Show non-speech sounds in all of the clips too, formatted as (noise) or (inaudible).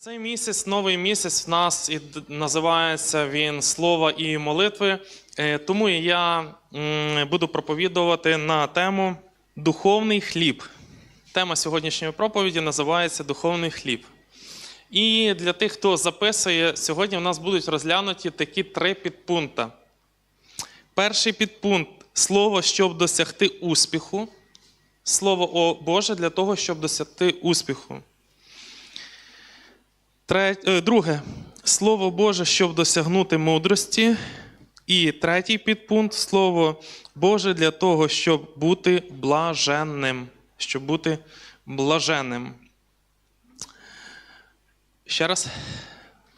Цей місяць, новий місяць, в нас і називається він Слова і молитви. Е, Тому я буду проповідувати на тему Духовний хліб. Тема сьогоднішньої проповіді називається Духовний хліб. І для тих, хто записує, сьогодні в нас будуть розглянуті такі три підпункти. Перший підпункт слово, щоб досягти успіху. Слово Боже для того, щоб досягти успіху. Е, Друге, Слово Боже, щоб досягнути мудрості. І третій підпункт Слово Боже для того, щоб бути блаженним. Щоб бути блаженним. Ще раз? Так,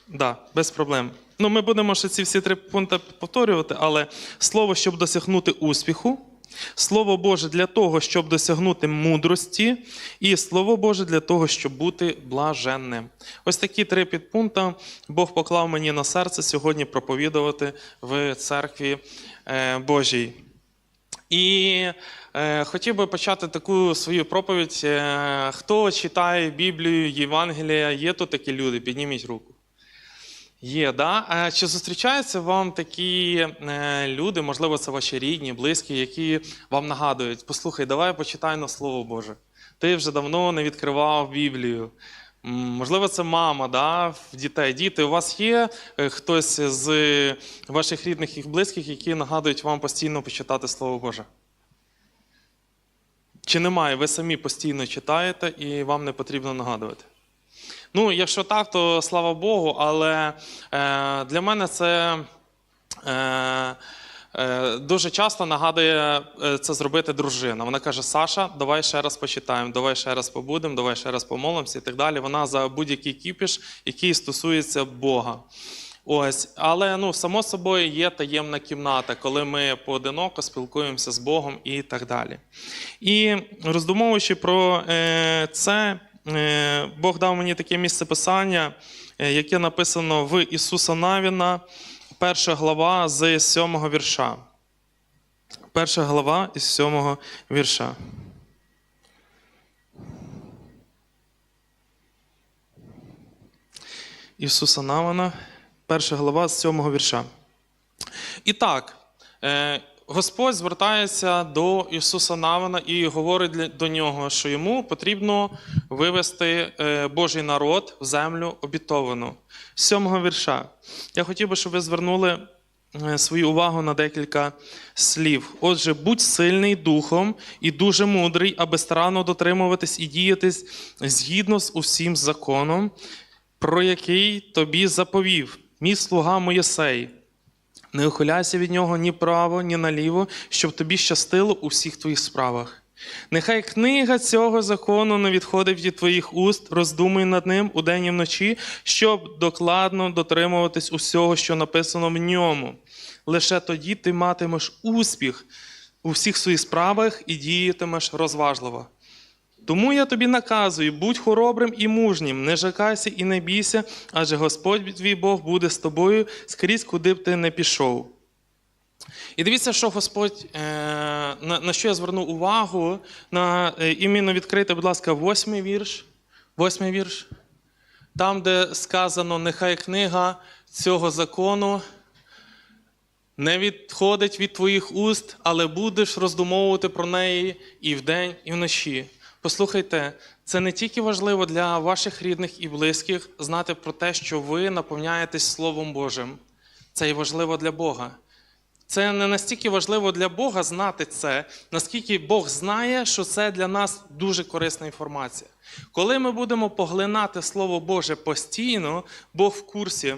да, без проблем. Ну, ми будемо ще ці всі три пункти повторювати, але слово, щоб досягнути успіху, Слово Боже для того, щоб досягнути мудрості, і Слово Боже для того, щоб бути блаженним. Ось такі три підпункти Бог поклав мені на серце сьогодні проповідувати в церкві е, Божій. І е, хотів би почати таку свою проповідь. Е, хто читає Біблію, Євангелія, є тут такі люди? Підніміть руку. Є, да? А чи зустрічаються вам такі е, люди, можливо, це ваші рідні, близькі, які вам нагадують: послухай, давай почитай на Слово Боже. Ти вже давно не відкривав Біблію. Можливо, це мама, да, в дітей. Діти, у вас є е, хтось з ваших рідних і близьких, які нагадують вам постійно почитати Слово Боже? Чи немає? Ви самі постійно читаєте і вам не потрібно нагадувати? Ну, якщо так, то слава Богу, але е, для мене це е, е, дуже часто нагадує е, це зробити дружина. Вона каже: Саша, давай ще раз почитаємо, давай ще раз побудемо, давай ще раз помолимося і так далі. Вона за будь-який кіпіш, який стосується Бога. Ось, але ну, само собою є таємна кімната, коли ми поодиноко спілкуємося з Богом і так далі. І роздумовуючи про е, це, Бог дав мені таке місце писання, е, яке написано в Ісуса Навіна, перша глава з сьомого вірша. Перша глава із сьомого вірша. Ісуса Навина, перша глава з сьомого вірша. І так, е, Господь звертається до Ісуса Навина і говорить до нього, що йому потрібно вивести е, Божий народ в землю обітовану. Сьомого вірша. Я хотів би, щоб ви звернули е, свою увагу на декілька слів. Отже, будь сильний духом і дуже мудрий, аби старанно дотримуватись і діятись згідно з усім законом, про який тобі заповів мій слуга Моєсей. Не ухиляйся від нього ні право, ні наліво, щоб тобі щастило у всіх твоїх справах. Нехай книга цього закону не відходить від твоїх уст, роздумуй над ним удень і вночі, щоб докладно дотримуватись усього, що написано в ньому. Лише тоді ти матимеш успіх у всіх своїх справах і діятимеш розважливо. Тому я тобі наказую, будь хоробрим і мужнім, не жакайся і не бійся, адже Господь твій Бог буде з тобою скрізь, куди б ти не пішов. І дивіться, що Господь, е, на, що я звернув увагу, на е, іменно відкрити, будь ласка, восьмий вірш. Восьмий вірш. Там, де сказано, нехай книга цього закону не відходить від твоїх уст, але будеш роздумовувати про неї і вдень, і вночі. Послухайте, це не тільки важливо для ваших рідних і близьких знати про те, що ви наповняєтесь Словом Божим. Це і важливо для Бога. Це не настільки важливо для Бога знати це, наскільки Бог знає, що це для нас дуже корисна інформація. Коли ми будемо поглинати Слово Боже постійно, Бог в курсі,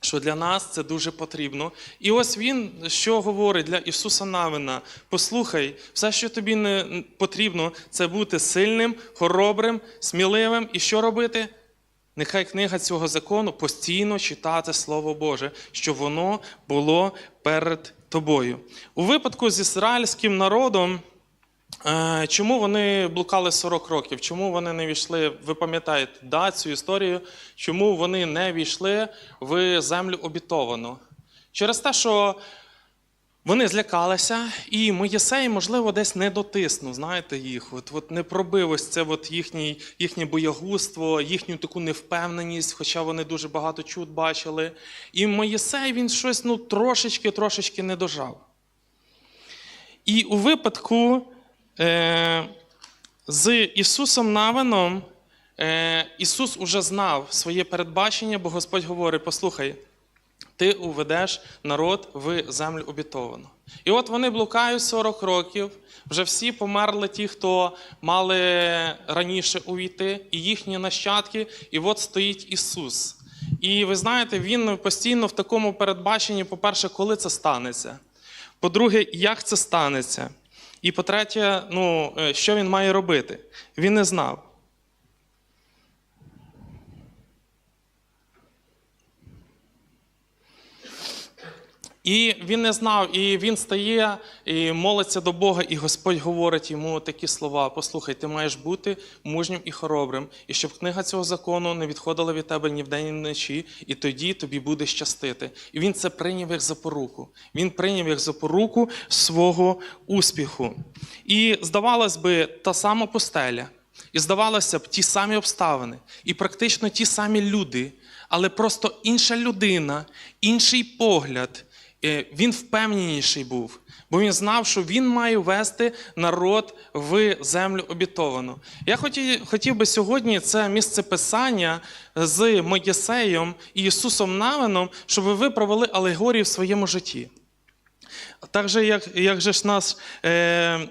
що для нас це дуже потрібно. І ось він що говорить для Ісуса Навина: послухай, все, що тобі не потрібно, це бути сильним, хоробрим, сміливим. І що робити? Нехай книга цього закону постійно читати Слово Боже, щоб воно було перед тобою. У випадку з ізраїльським народом. Е, Чому вони блукали 40 років? Чому вони не війшли? Ви пам'ятаєте да, цю історію? Чому вони не війшли в землю обітовану? Через те, що Вони злякалися, і Моєсей, можливо, десь не дотиснув, знаєте, їх. От, от не пробив ось це от їхній, їхнє боягузтво, їхню таку невпевненість, хоча вони дуже багато чуд бачили. І Моєсей він щось ну, трошечки-трошечки не дожав. І у випадку з Ісусом Навином е, Ісус уже знав своє передбачення, бо Господь говорить: послухай, ти уведеш народ в землю обітовану. І от вони блукають 40 років, вже всі померли ті, хто мали раніше увійти, і їхні нащадки, і от стоїть Ісус. І ви знаєте, він постійно в такому передбаченні, по-перше, коли це станеться. По-друге, як це станеться. І по-третє, ну, е, що він має робити? Він не знав. І він не знав, і він стає і молиться до Бога, і Господь говорить йому такі слова: Послухай, ти маєш бути мужнім і хоробрим, і щоб книга цього закону не відходила від тебе ні вдень, ні вночі, і тоді тобі буде щастити. І він це прийняв як запоруку. Він прийняв як запоруку свого успіху. І здавалось би, та сама пустеля, і здавалося б, ті самі обставини, і практично ті самі люди, але просто інша людина, інший погляд. Він впевненіший був, бо він знав, що він має вести народ в землю обітовану. Я хотів, хотів би сьогодні це місце писання з Моєсеєм і Ісусом Навином, щоб ви провели алегорію в своєму житті. Так же, як, як же ж наш е,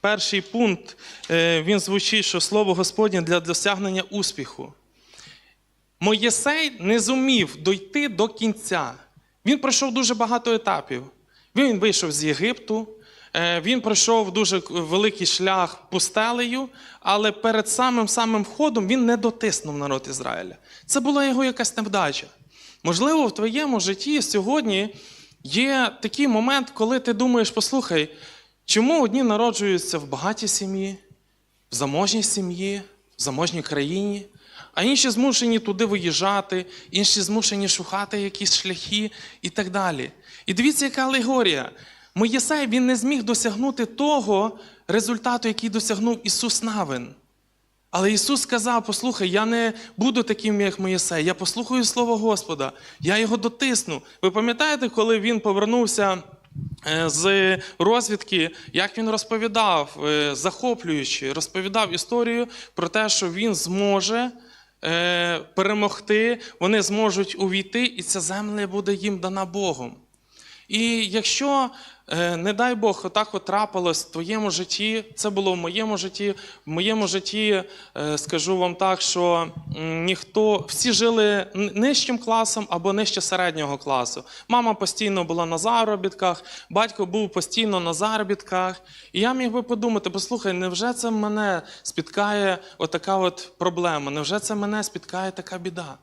перший пункт, е, він звучить, що слово Господнє для досягнення успіху. Моєсей не зумів дойти до кінця. Він пройшов дуже багато етапів. Він вийшов з Єгипту, е, він пройшов дуже великий шлях пустелею, але перед самим самим входом він не дотиснув народ Ізраїля. Це була його якась невдача. Можливо, в твоєму житті сьогодні є такий момент, коли ти думаєш, послухай, чому одні народжуються в багатій сім'ї, в заможній сім'ї, в заможній країні, а інші змушені туди виїжджати, інші змушені шукати якісь шляхи і так далі. І дивіться, яка алегорія. Моєсей він не зміг досягнути того результату, який досягнув Ісус Навин. Але Ісус сказав: послухай, я не буду таким, як Моїсей, я послухаю Слово Господа, я його дотисну. Ви пам'ятаєте, коли він повернувся е, з розвідки, як він розповідав, е, захоплюючи, розповідав історію про те, що він зможе перемогти, вони зможуть увійти, і ця земля буде їм дана Богом. І якщо, е, не дай Бог, отак от трапилось в твоєму житті, це було в моєму житті, в моєму житті, е, скажу вам так, що ніхто, всі жили нижчим класом або нижче середнього класу. Мама постійно була на заробітках, батько був постійно на заробітках. І я міг би подумати, послухай, невже це мене спіткає отака от проблема? Невже це мене спіткає така біда?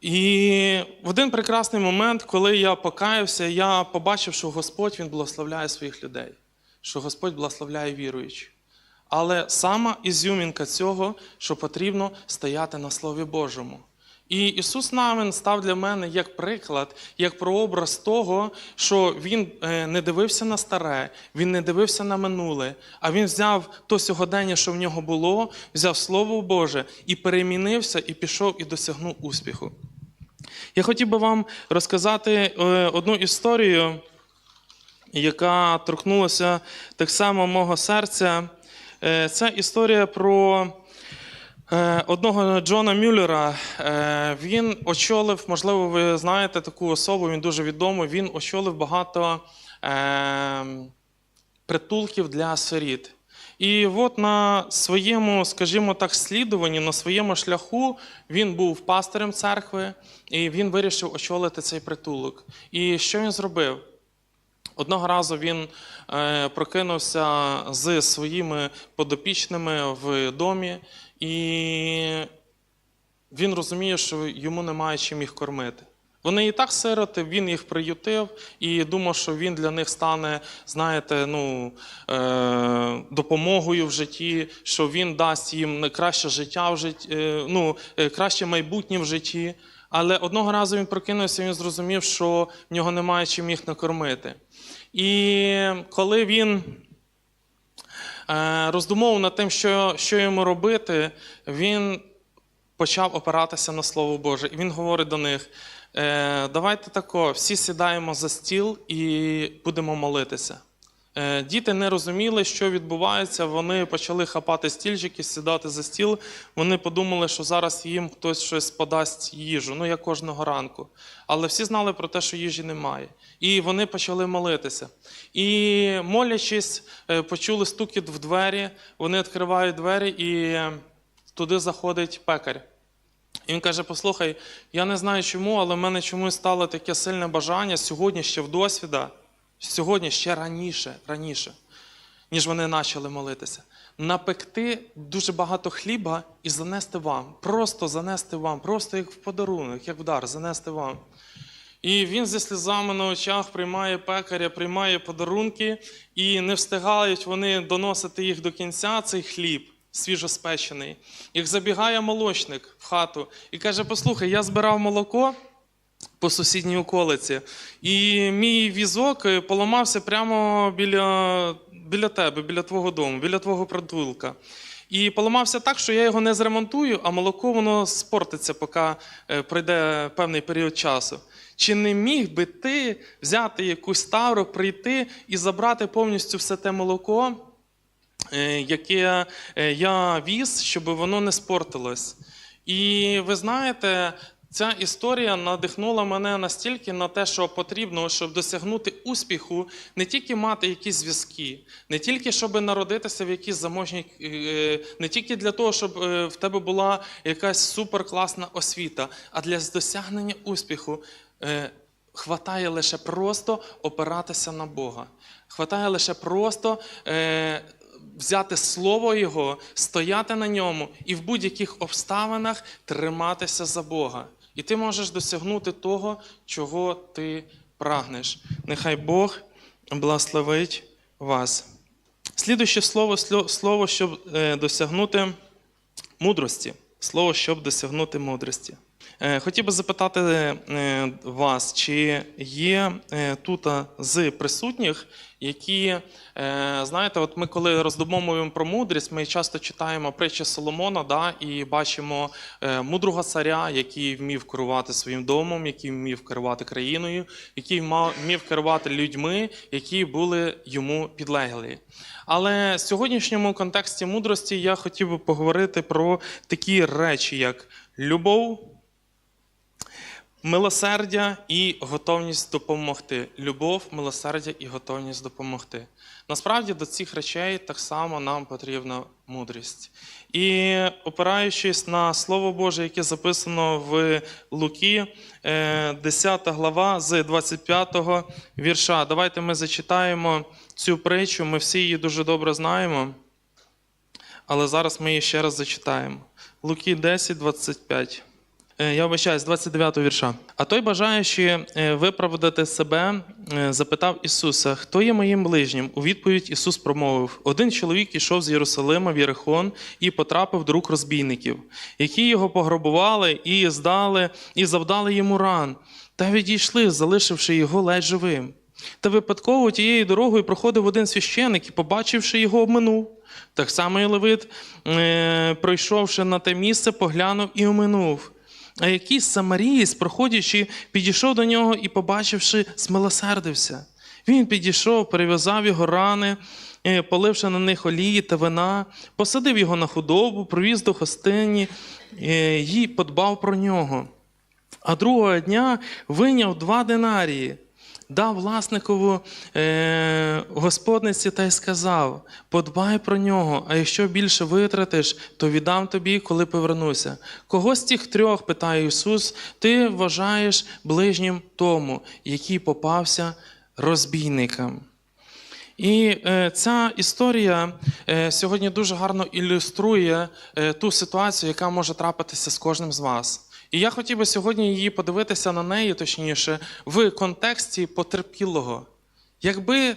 І в один прекрасний момент, коли я покаявся, я побачив, що Господь Він благословляє своїх людей, що Господь благословляє віруючих. Але сама ізюмінка цього, що потрібно стояти на Слові Божому. І Ісус Навин став для мене як приклад, як прообраз того, що Він е, не дивився на старе, Він не дивився на минуле, а Він взяв то сьогодення, що в нього було, взяв Слово Боже і перемінився, і пішов і досягнув успіху. Я хотів би вам розказати е, одну історію, яка торкнулася так само мого серця. Е, Це історія про е, одного Джона Мюллера. Він очолив, можливо, ви знаєте таку особу, він дуже відомий. Він очолив багато е, притулків для сиріт. І от на своєму, скажімо так, слідуванні, на своєму шляху він був пастирем церкви, і він вирішив очолити цей притулок. І що він зробив? Одного разу він е, прокинувся з своїми подопічними в домі, і він розуміє, що йому немає чим їх кормити. Вони і так сироти, він їх приютив і думав, що він для них стане, знаєте, ну, е, допомогою в житті, що він дасть їм краще життя в житті, е, ну, е, краще майбутнє в житті. Але одного разу він прокинувся, він зрозумів, що в нього немає чим їх накормити. І коли він е, роздумовував над тим, що, що йому робити, він почав опиратися на Слово Боже. І він говорить до них: е, давайте тако, всі сідаємо за стіл і будемо молитися. Е, Діти не розуміли, що відбувається. Вони почали хапати стільчики, сідати за стіл. Вони подумали, що зараз їм хтось щось подасть їжу, ну як кожного ранку. Але всі знали про те, що їжі немає. І вони почали молитися. І молячись, е, почули стукіт в двері. Вони відкривають двері, і туди заходить пекар. І він каже: Послухай, я не знаю чому, але в мене чомусь стало таке сильне бажання сьогодні ще в досвіда, сьогодні ще раніше, раніше, ніж вони почали молитися. Напекти дуже багато хліба і занести вам. Просто занести вам, просто як в подарунок, як в дар, занести вам. І він зі сльозами на очах приймає пекаря, приймає подарунки, і не встигають вони доносити їх до кінця, цей хліб свіжоспечений. Як забігає молочник в хату і каже: Послухай, я збирав молоко по сусідній околиці, і мій візок е, поламався прямо біля, біля тебе, біля твого дому, біля твого притулка. І поламався так, що я його не зремонтую, а молоко воно спортиться, поки е, пройде певний період часу. Чи не міг би ти взяти якусь тавру, прийти і забрати повністю все те молоко, яке е, я віз, щоб воно не спортилось? І ви знаєте, ця історія надихнула мене настільки на те, що потрібно, щоб досягнути успіху, не тільки мати якісь зв'язки, не тільки щоб народитися в якійсь заможній, е, не тільки для того, щоб е, в тебе була якась суперкласна освіта, а для досягнення успіху. е, Хватає лише просто опиратися на Бога. Хватає лише просто е, взяти слово Його, стояти на ньому і в будь-яких обставинах триматися за Бога. І ти можеш досягнути того, чого ти прагнеш. Нехай Бог благословить вас. Слідуюче слово, слово, щоб е, досягнути мудрості. Слово, щоб досягнути мудрості. Е, Хотів би запитати е, вас, чи є е, тут з присутніх, які, знаєте, от ми коли роздумовуємо про мудрість, ми часто читаємо притчі Соломона, да, і бачимо мудрого царя, який вмів керувати своїм домом, який вмів керувати країною, який вмів керувати людьми, які були йому підлеглі. Але в сьогоднішньому контексті мудрості я хотів би поговорити про такі речі, як любов, милосердя і готовність допомогти. Любов, милосердя і готовність допомогти. Насправді до цих речей так само нам потрібна мудрість. І опираючись на Слово Боже, яке записано в Луки, е, 10 глава з 25 вірша. Давайте ми зачитаємо цю притчу. Ми всі її дуже добре знаємо. Але зараз ми її ще раз зачитаємо. Луки 10, 25. Е, Я вибачаюсь, з 29 вірша. А той, бажаючи е, виправдати себе, е, запитав Ісуса, хто є моїм ближнім? У відповідь Ісус промовив: Один чоловік ішов з Єрусалима в Єрихон і потрапив до рук розбійників, які його пограбували і здали, і завдали йому ран, та відійшли, залишивши його ледь живим. Та випадково тією дорогою проходив один священик і, побачивши його, обминув. Так само і Левит, пройшовши на те місце, поглянув і оминув. А якийсь самарієць, проходячи, підійшов до нього і, побачивши, змилосердився. Він підійшов, перев'язав його рани, е, поливши на них олії та вина, посадив його на худобу, привіз до гостині е, і подбав про нього. А другого дня виняв два динарії, дав власникову е, господниці та й сказав: подбай про нього, а якщо більше витратиш, то віддам тобі, коли повернуся. Кого з тих трьох, питає Ісус, ти вважаєш ближнім тому, який попався розбійникам? І е, ця історія е, сьогодні дуже гарно ілюструє е, ту ситуацію, яка може трапитися з кожним з вас. І я хотів би сьогодні її подивитися на неї, точніше, в контексті потерпілого. Якби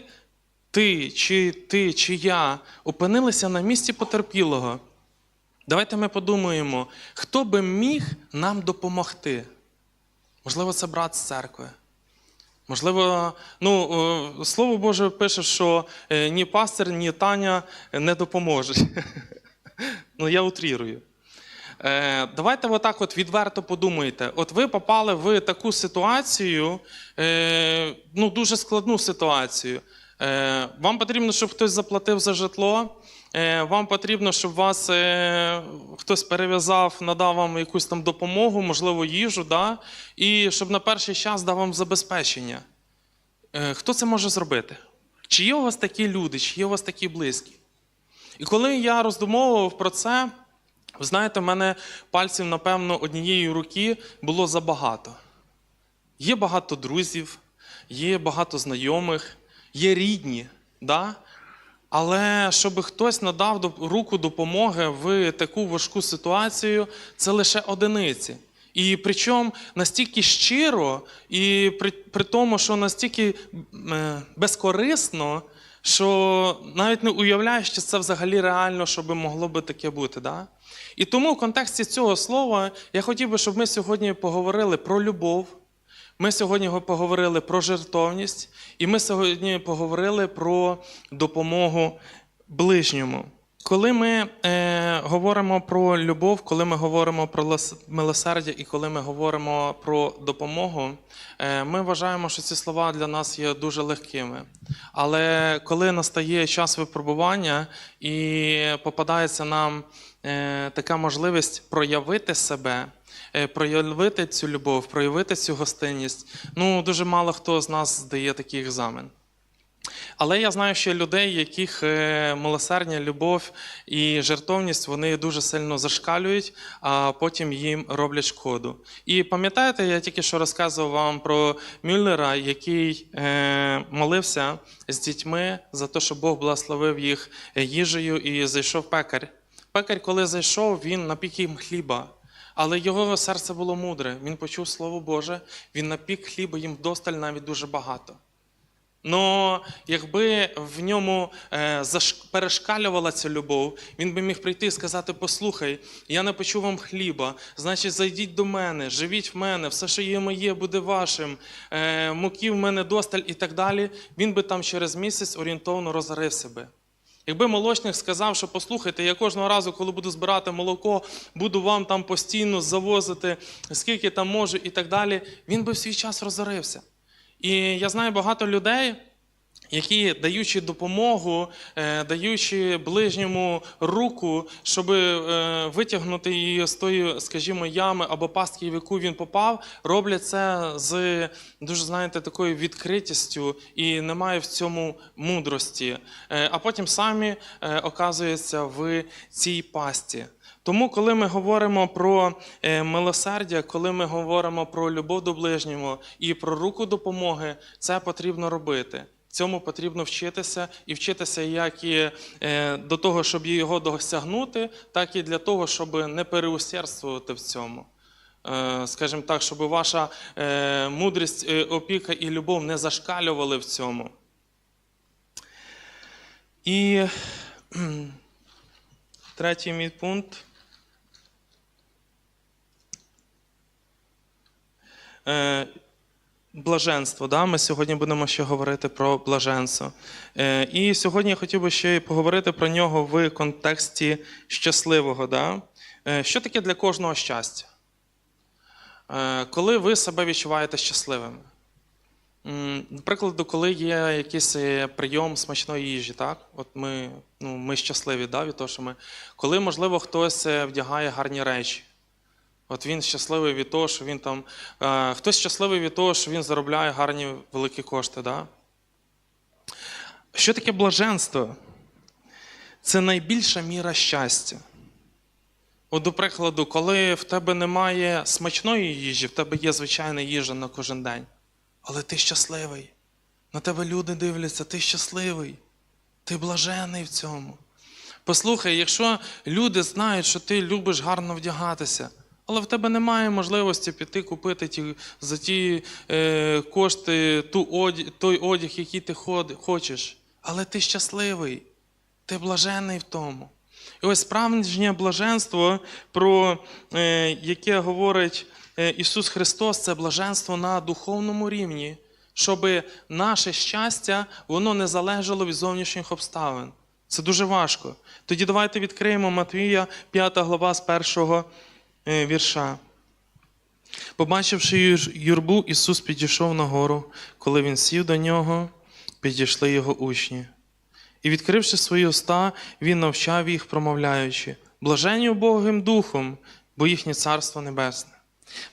ти, чи ти, чи я опинилися на місці потерпілого, давайте ми подумаємо, хто би міг нам допомогти. Можливо, це брат з церкви. Можливо, ну, Слово Боже пише, що е, ні пастир, ні Таня не допоможуть. (laughs) Ну, я утрірую. Е, Давайте отак от відверто подумайте. От ви попали в таку ситуацію, е, ну, дуже складну ситуацію. Е, Вам потрібно, щоб хтось заплатив за житло. Вам потрібно, щоб вас хтось перев'язав, надав вам якусь там допомогу, можливо, їжу, да? і щоб на перший час дав вам забезпечення. Хто це може зробити? Чи є у вас такі люди, чи є у вас такі близькі? І коли я роздумовував про це, ви знаєте, в мене пальців, напевно, однієї руки було забагато. Є багато друзів, є багато знайомих, є рідні, да? але щоб хтось надав руку допомоги в таку важку ситуацію, це лише одиниці. І причому настільки щиро, і при, при тому, що настільки е, безкорисно, що навіть не уявляєш, що це взагалі реально, щоб могло би таке бути. Да? І тому в контексті цього слова я хотів би, щоб ми сьогодні поговорили про любов. Ми сьогодні поговорили про жертовність, і ми сьогодні поговорили про допомогу ближньому. Коли ми е, говоримо про любов, коли ми говоримо про милосердя і коли ми говоримо про допомогу, е, ми вважаємо, що ці слова для нас є дуже легкими. Але коли настає час випробування і попадається нам така можливість проявити себе, е, проявити цю любов, проявити цю гостинність, ну дуже мало хто з нас здає такий екзамен. Але я знаю, що людей, яких е, милосердя, любов і жертовність вони дуже сильно зашкалюють, а потім їм роблять шкоду. І пам'ятаєте, я тільки що розказував вам про Мюллера, який е, молився з дітьми за те, щоб Бог благословив їх їжею, і зайшов пекар. Пекар, коли зайшов, він напік їм хліба. Але його серце було мудре. Він почув Слово Боже, він напік хліба їм вдосталь навіть дуже багато. Но якби в ньому е, перешкалювала ця любов, він би міг прийти і сказати: Послухай, я не почув вам хліба, значить, зайдіть до мене, живіть в мене, все, що є моє, буде вашим, е, муки в мене досталь і так далі. Він би там через місяць орієнтовно розорив себе. Якби молочник сказав, що послухайте, я кожного разу, коли буду збирати молоко, буду вам там постійно завозити, скільки там можу і так далі, він би в свій час розорився. І я знаю багато людей, які, даючи допомогу, е, даючи ближньому руку, щоб е, витягнути її з тої, скажімо, ями або пастки, в яку він попав, роблять це з дуже, знаєте, такою відкритістю і немає в цьому мудрості. Е, А потім самі оказуються в цій пасті. Тому, коли ми говоримо про милосердя, коли ми говоримо про любов до ближнього і про руку допомоги, це потрібно робити. Цьому потрібно вчитися і вчитися як і е, до того, щоб його досягнути, так і для того, щоб не переусердствувати в цьому. Е, Скажімо так, щоб ваша е, мудрість, опіка і любов не зашкалювали в цьому. І третій мій пункт. Блаженство. Да? Ми сьогодні будемо ще говорити про блаженство. Е, І сьогодні я хотів би ще поговорити про нього в контексті щасливого. Да? Е, Що таке для кожного щастя? Е, Коли ви себе відчуваєте щасливими? Наприклад, коли є якийсь прийом смачної їжі, так? От ми, ну, ми щасливі да, від того, що ми. Коли, можливо, хтось вдягає гарні речі. От він щасливий від того, що він там. Е, хтось щасливий від того, що він заробляє гарні великі кошти. Да? Що таке блаженство? Це найбільша міра щастя. От, до прикладу, коли в тебе немає смачної їжі, в тебе є звичайна їжа на кожен день. Але ти щасливий. На тебе люди дивляться, ти щасливий, ти блажений в цьому. Послухай, якщо люди знають, що ти любиш гарно вдягатися, але в тебе немає можливості піти купити ті, за ті е, кошти ту оді, той одяг, який ти ходи, хочеш, але ти щасливий, ти блажений в тому. І ось справжнє блаженство, про е, яке говорить е, Ісус Христос це блаженство на духовному рівні, щоб наше щастя воно не залежало від зовнішніх обставин. Це дуже важко. Тоді давайте відкриємо Матвія, 5 глава з першого е, вірша. Побачивши юрбу, Ісус підійшов на гору. Коли він сів до нього, підійшли його учні. І, відкривши свої уста, він навчав їх, промовляючи: Блаженні убогим духом, бо їхнє царство небесне.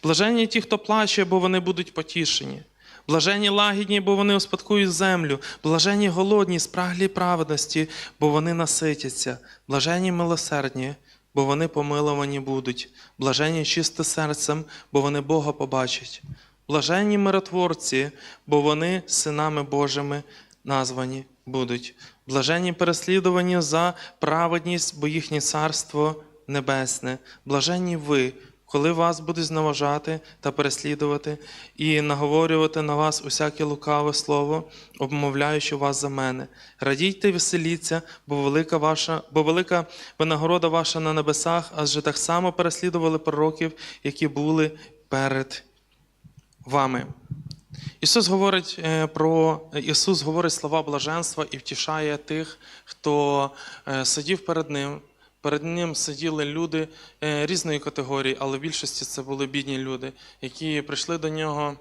Блаженні ті, хто плаче, бо вони будуть потішені. Блаженні лагідні, бо вони успадкують землю. Блаженні голодні, спраглі праведності, бо вони наситяться. Блаженні милосердні, бо вони помиловані будуть. Блаженні чисте серцем, бо вони Бога побачать. Блаженні миротворці, бо вони синами Божими названі будуть. Блаженні переслідувані за праведність, бо їхнє царство небесне. Блаженні ви, коли вас будуть зневажати та переслідувати, і наговорювати на вас усяке лукаве слово, обмовляючи вас за мене. Радійте, і веселіться, бо велика ваша, бо велика винагорода ваша на небесах, адже так само переслідували пророків, які були перед вами. Ісус говорить е, про Ісус говорить слова блаженства і втішає тих, хто е, сидів перед Ним. Перед ним сиділи люди е, різної категорії, але в більшості це були бідні люди, які прийшли до нього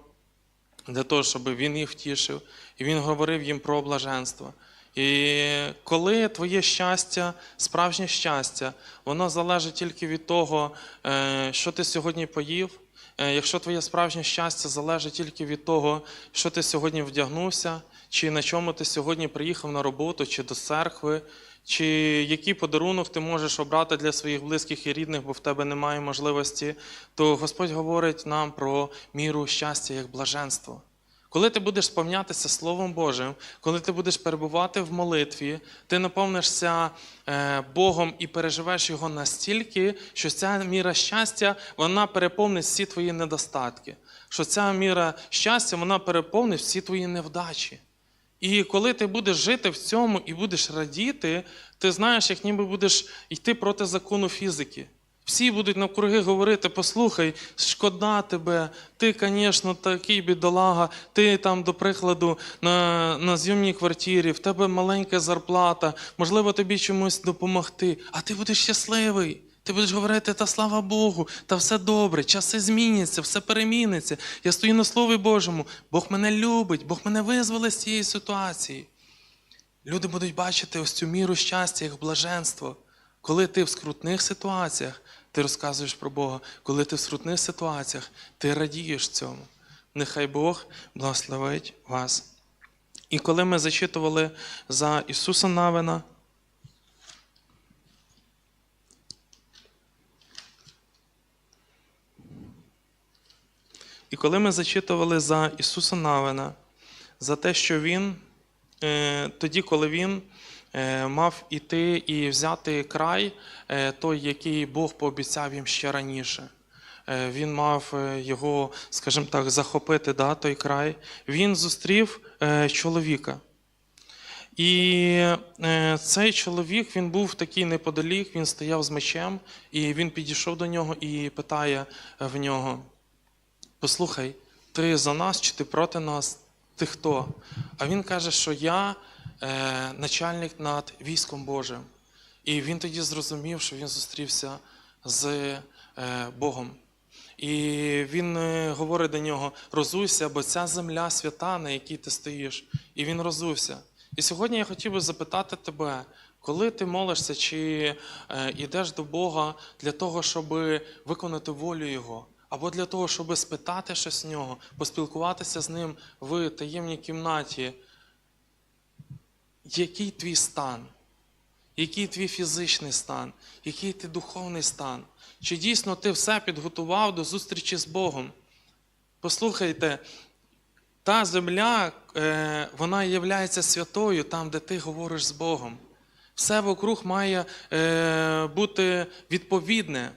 для того, щоб він їх втішив, і він говорив їм про блаженство. І коли твоє щастя, справжнє щастя, воно залежить тільки від того, е, що ти сьогодні поїв. Е, Якщо твоє справжнє щастя залежить тільки від того, що ти сьогодні вдягнувся, чи на чому ти сьогодні приїхав на роботу, чи до церкви, чи який подарунок ти можеш обрати для своїх близьких і рідних, бо в тебе немає можливості, то Господь говорить нам про міру щастя як блаженство. Коли ти будеш сповнятися Словом Божим, коли ти будеш перебувати в молитві, ти наповнишся е, Богом і переживеш його настільки, що ця міра щастя вона переповнить всі твої недостатки. Що ця міра щастя вона переповнить всі твої невдачі. І коли ти будеш жити в цьому і будеш радіти, ти знаєш, як ніби будеш йти проти закону фізики. Всі будуть навкруги говорити: послухай, шкода тебе, ти, звісно, такий бідолага, ти там, до прикладу, на, на зйомній квартирі, в тебе маленька зарплата, можливо, тобі чомусь допомогти, а ти будеш щасливий. Ти будеш говорити, та слава Богу, та все добре, часи зміняться, все переміниться. Я стою на Слові Божому, Бог мене любить, Бог мене визволить з цієї ситуації. Люди будуть бачити ось цю міру щастя, як блаженство. Коли ти в скрутних ситуаціях, ти розказуєш про Бога. Коли ти в скрутних ситуаціях, ти радієш цьому. Нехай Бог благословить вас. І коли ми зачитували за Ісуса Навина, І коли ми зачитували за Ісуса Навина, за те, що Він, е, тоді, коли Він е, мав іти і взяти край, е, той, який Бог пообіцяв їм ще раніше. Він мав його, скажімо так, захопити да, той край. Він зустрів чоловіка. І цей чоловік він був такий неподалік, він стояв з мечем, і він підійшов до нього і питає в нього: Послухай, ти за нас чи ти проти нас? Ти хто? А він каже, що я е, начальник над військом Божим. І він тоді зрозумів, що він зустрівся з е, Богом. І він е, говорить до нього: розуйся, бо ця земля свята, на якій ти стоїш. І він розувся. І сьогодні я хотів би запитати тебе, коли ти молишся, чи е, йдеш до Бога для того, щоб виконати волю Його, або для того, щоб спитати щось з нього, поспілкуватися з ним в таємній кімнаті, який твій стан? Який твій фізичний стан, який ти духовний стан? Чи дійсно ти все підготував до зустрічі з Богом? Послухайте, та земля, е, вона є святою там, де ти говориш з Богом. Все вокруг має е, бути відповідне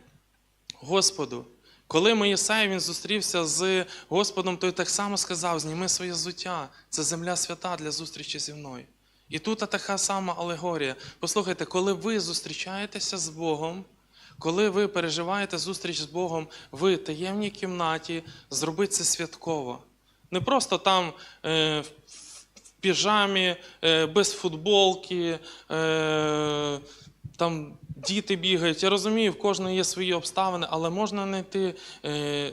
Господу. Коли Моїсей він зустрівся з Господом, той так само сказав: зніми своє зуття, це земля свята для зустрічі зі мною. І тут така сама алегорія. Послухайте, коли ви зустрічаєтеся з Богом, Коли ви переживаєте зустріч з Богом в таємній кімнаті, зробіть це святково. Не просто там е, в в піжамі, е, без футболки, е, там діти бігають. Я розумію, в кожного є свої обставини, але можна знайти е,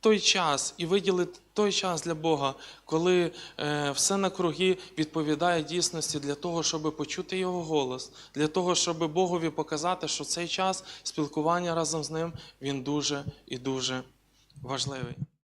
той час і виділити той час для Бога, коли е, все накруги відповідає дійсності для того, щоб почути Його голос, для того, щоб Богові показати, що цей час спілкування разом з ним він дуже і дуже важливий.